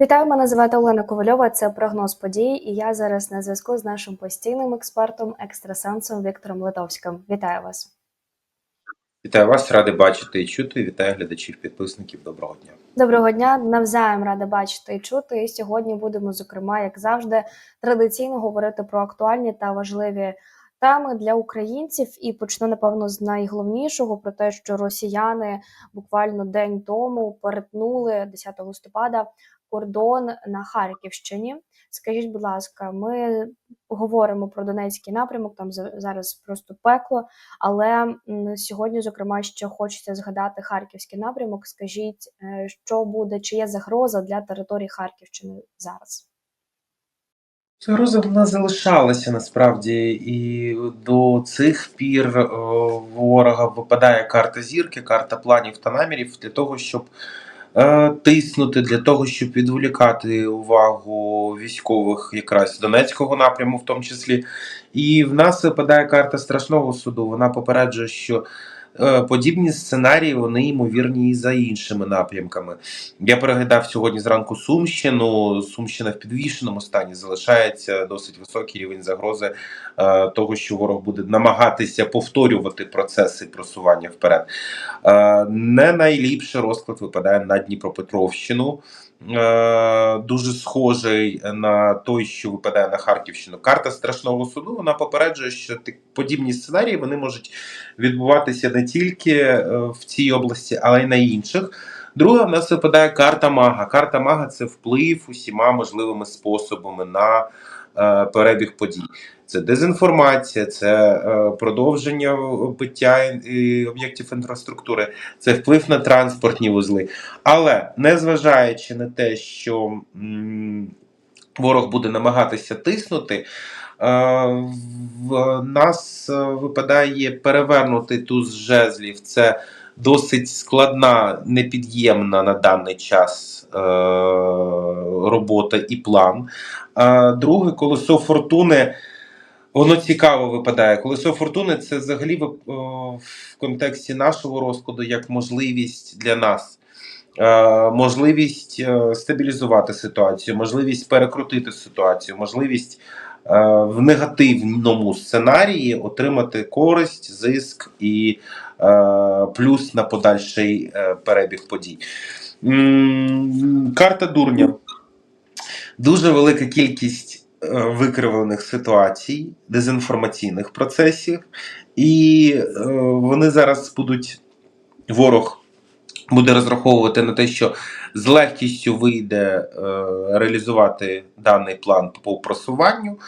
Вітаю, мене звати Олена Ковальова. Це прогноз подій, і я зараз на зв'язку з нашим постійним експертом, екстрасенсом Віктором Литовським. Вітаю вас. Вітаю вас, радий бачити і чути. Вітаю глядачів, підписників. Доброго дня. Доброго дня, навзаєм рада бачити і чути. І сьогодні будемо, зокрема, як завжди, традиційно говорити про актуальні та важливі теми для українців. І почну напевно з найголовнішого про те, що росіяни буквально день тому перетнули 10 листопада кордон на Харківщині. Скажіть, будь ласка, ми говоримо про Донецький напрямок, там зараз просто пекло. Але сьогодні, зокрема, ще хочеться згадати Харківський напрямок. Скажіть, е, що буде, чи є загроза для території Харківщини зараз? Загроза вона залишалася насправді, і до цих пір е, ворога випадає карта зірки, карта планів та намірів для того, щоб тиснути, для того, щоб відволікати увагу військових якраз Донецького напряму, в тому числі. І в нас випадає карта страшного суду. Вона попереджує, що е, подібні сценарії вони ймовірні і за іншими напрямками. Я переглядав сьогодні зранку Сумщину. Сумщина в підвішеному стані залишається досить високий рівень загрози е, того, що ворог буде намагатися повторювати процеси просування вперед. Е, не найліпший розклад випадає на Дніпропетровщину. Е, дуже схожий на той, що випадає на Харківщину. Карта страшного суду вона попереджує, що подібні сценарії вони можуть відбуватися не тільки е, в цій області, але й на інших. Друга в нас випадає карта мага. Карта мага це вплив усіма можливими способами на е, перебіг подій. Це дезінформація, це е, продовження биття е, об'єктів інфраструктури, це вплив на транспортні вузли. Але незважаючи на те, що м, ворог буде намагатися тиснути, е, в нас е, випадає перевернути туз жезлів. Це досить складна, непід'ємна на даний час е, робота і план. А друге, колесо фортуни. Воно цікаво випадає. Колесо фортуни це взагалі о, в контексті нашого розкладу як можливість для нас. Е, можливість е, стабілізувати ситуацію, можливість перекрутити ситуацію, можливість в негативному сценарії отримати користь, зиск і е, плюс на подальший е, перебіг подій. Карта дурня. Дуже велика кількість е, викривлених ситуацій, дезінформаційних процесів, і е, вони зараз будуть ворог буде розраховувати на те, що з легкістю вийде е, реалізувати даний план по просуванню.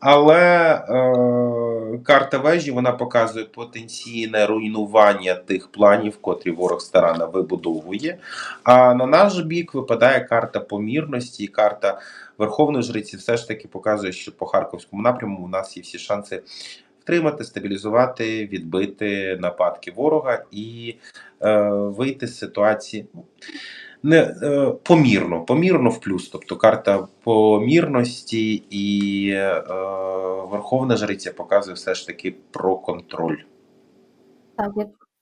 Але е, карта вежі вона показує потенційне руйнування тих планів, котрі ворог старанно вибудовує. А на наш бік випадає карта помірності, і карта Верховної Жриці все ж таки показує, що по харківському напряму у нас є всі шанси втримати, стабілізувати, відбити нападки ворога і е, вийти з ситуації не е, помірно, помірно в плюс. Тобто карта помірності і е, Верховна Жриця показує все ж таки про контроль. Так,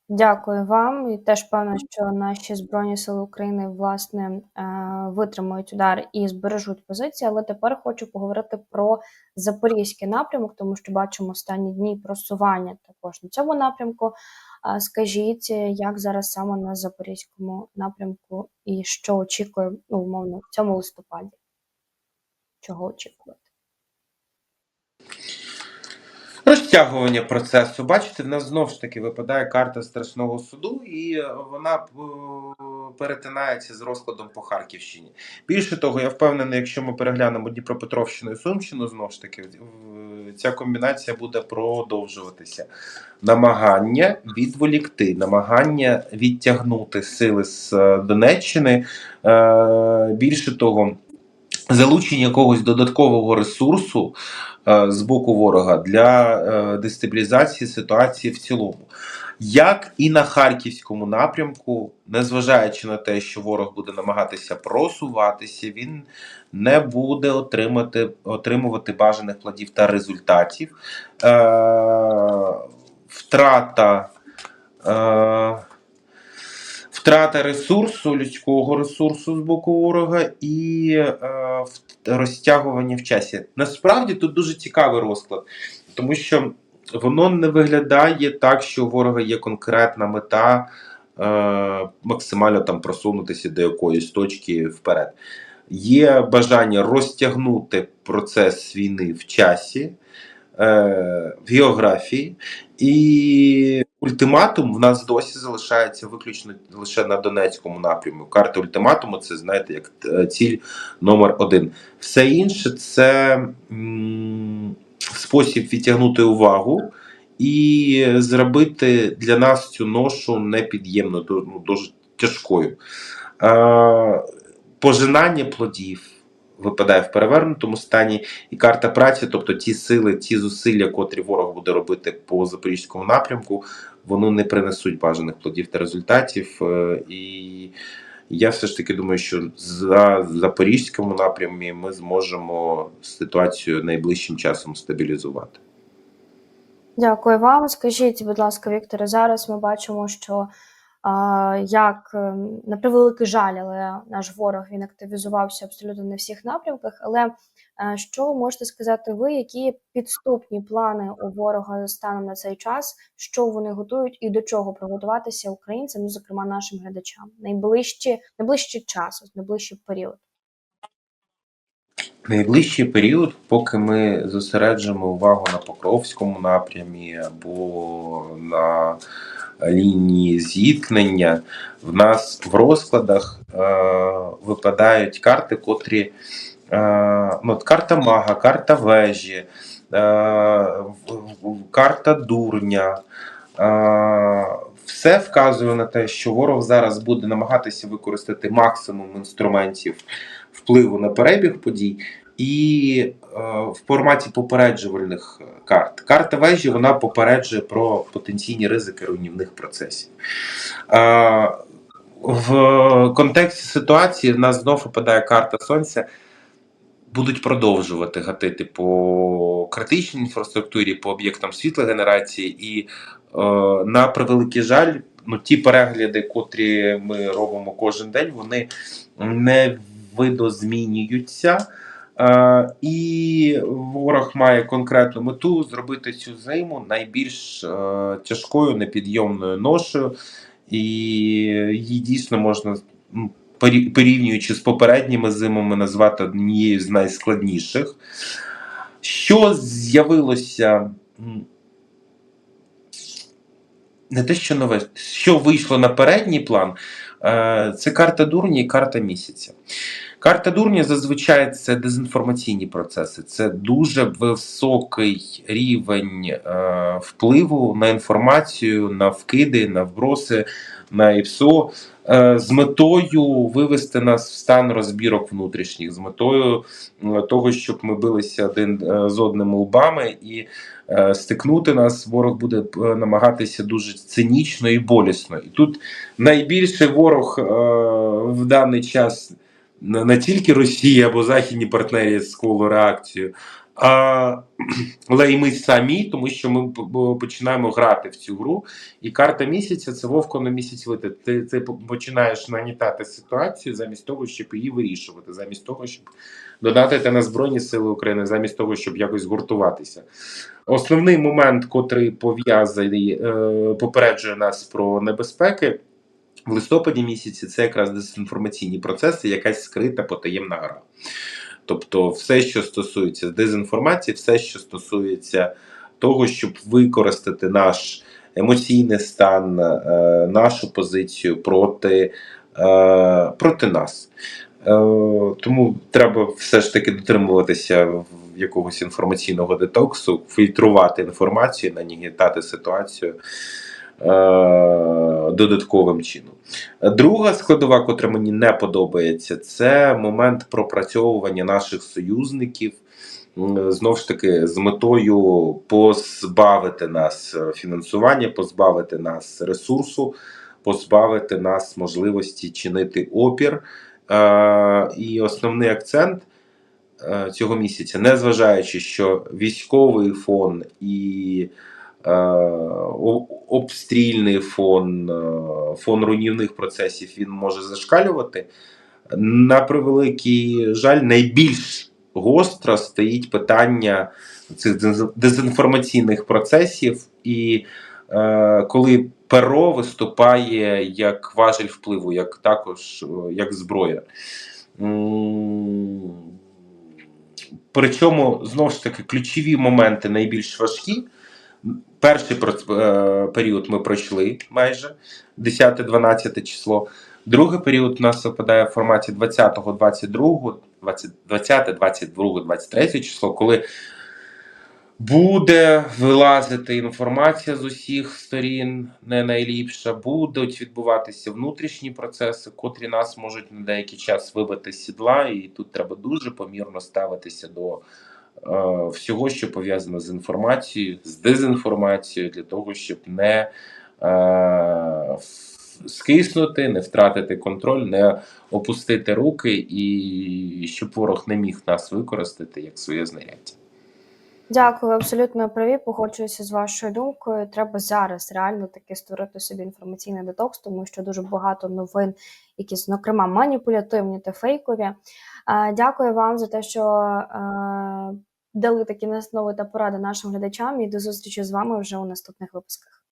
дякую вам. І теж певно, що наші збройні сили України власне е, витримають удар і збережуть позиції. Але тепер хочу поговорити про запорізький напрямок, тому що бачимо останні дні просування також на цьому напрямку. Скажіть, як зараз саме на запорізькому напрямку і що очікує, ну, умовно, в цьому листопаді? Чого очікувати? Розтягування процесу. Бачите, в нас знову ж таки випадає карта страшного суду, і вона е, перетинається з розкладом по Харківщині. Більше того, я впевнений, якщо ми переглянемо Дніпропетровщину і Сумщину, знову ж таки, ця комбінація буде продовжуватися. Намагання відволікти, намагання відтягнути сили з е, Донеччини. Е, Більше того, залучення якогось додаткового ресурсу е, з боку ворога для е, дестабілізації ситуації в цілому. Як і на харківському напрямку, незважаючи на те, що ворог буде намагатися просуватися, він не буде отримати, отримувати бажаних плодів та результатів. Е, втрата, е, втрата ресурсу, людського ресурсу з боку ворога і е, розтягування в часі. Насправді тут дуже цікавий розклад, тому що воно не виглядає так, що у ворога є конкретна мета е, максимально там просунутися до якоїсь точки вперед. Є бажання розтягнути процес війни в часі, е, в географії, і ультиматум в нас досі залишається виключно лише на Донецькому напрямку. Карта ультиматуму це знаєте як е, ціль номер один. Все інше це спосіб відтягнути увагу і зробити для нас цю ношу непід'ємно, ну, дуже тяжкою. Е, пожинання плодів випадає в перевернутому стані, і карта праці, тобто ті сили, ті зусилля, котрі ворог буде робити по запорізькому напрямку, вони не принесуть бажаних плодів та результатів. Е, І я все ж таки думаю, що за запорізькому напрямі ми зможемо ситуацію найближчим часом стабілізувати. Дякую вам. Скажіть, будь ласка, Вікторе, зараз ми бачимо, що як е, на превеликий жаль, але наш ворог він активізувався абсолютно на всіх напрямках. Але е, що можете сказати ви, які підступні плани у ворога станом на цей час, що вони готують і до чого приготуватися українцям, ну зокрема нашим глядачам, найближчі найближчий час, найближчий період? Найближчий період, поки ми зосереджимо увагу на Покровському напрямі або на лінії зіткнення, в нас в розкладах е, випадають карти, котрі е, ну, карта мага, карта вежі, е, карта дурня. Е, все вказує на те, що ворог зараз буде намагатися використати максимум інструментів впливу на перебіг подій, і е, в форматі попереджувальних карт. Карта вежі вона попереджує про потенційні ризики руйнівних процесів. Е, в контексті ситуації в нас знов випадає карта Сонця. Будуть продовжувати гатити по критичній інфраструктурі, по об'єктам світлогенерації, і е, на превеликий жаль, ну ті перегляди, котрі ми робимо кожен день, вони не видозмінюються. Е, і ворог має конкретну мету зробити цю зиму найбільш е, тяжкою, непідйомною ношею, і її дійсно можна порі- порівнюючи з попередніми зимами, назвати однією з найскладніших. Що з'явилося? Не те, що нове, що вийшло на передній план, е, це карта дурні і карта місяця. Карта дурня зазвичай це дезінформаційні процеси, це дуже високий рівень е, впливу на інформацію, на вкиди, на вброси, на ІПСО з метою вивести нас в стан розбірок внутрішніх, з метою е, того, щоб ми билися один е, з одним лбами і е, стикнути нас. Ворог буде е, намагатися дуже цинічно і болісно. І тут найбільший ворог е, в даний час не, тільки Росія або західні партнери з коло реакцію, але й ми самі, тому що ми починаємо грати в цю гру. І карта місяця це вовко на місяць летить. Ти, ти починаєш нагнітати ситуацію замість того, щоб її вирішувати, замість того, щоб додати на Збройні Сили України, замість того, щоб якось гуртуватися. Основний момент, котрий пов'язаний, е, попереджує нас про небезпеки. В листопаді місяці це якраз дезінформаційні процеси, якась скрита потаємна гра. Тобто, все, що стосується дезінформації, все, що стосується того, щоб використати наш емоційний стан, е, нашу позицію проти, е, проти нас. Е, Тому треба все ж таки дотримуватися якогось інформаційного детоксу, фільтрувати інформацію, нагнітати ситуацію додатковим чином. Друга складова, котра мені не подобається, це момент пропрацьовування наших союзників. Знову ж таки, з метою позбавити нас е, фінансування, позбавити нас ресурсу, позбавити нас можливості чинити опір. Е, І основний акцент е, цього місяця, незважаючи, що військовий фон і е, обстрільний фон, е, фон руйнівних процесів він може зашкалювати. На превеликий жаль, найбільш гостро стоїть питання цих дезінформаційних процесів, і е, коли перо виступає як важель впливу, як також е, як зброя. Причому знову ж таки ключові моменти найбільш важкі. Перший е, період ми пройшли майже 10-12 число. Другий період у нас випадає в форматі 20-го, 22-го, 20, 20, 22, 23 число, коли буде вилазити інформація з усіх сторін, не найліпша, будуть відбуватися внутрішні процеси, котрі нас можуть на деякий час вибити з сідла, і тут треба дуже помірно ставитися до всього, що пов'язано з інформацією, з дезінформацією, для того, щоб не е, скиснути, не втратити контроль, не опустити руки, і щоб ворог не міг нас використати як своє знаряддя. Дякую, абсолютно праві. Погоджуюся з вашою думкою. Треба зараз реально таки створити собі інформаційний детокс, тому що дуже багато новин, які зокрема маніпулятивні та фейкові. Е, Дякую вам за те, що е, дали такі настанови та поради нашим глядачам. І до зустрічі з вами вже у наступних випусках.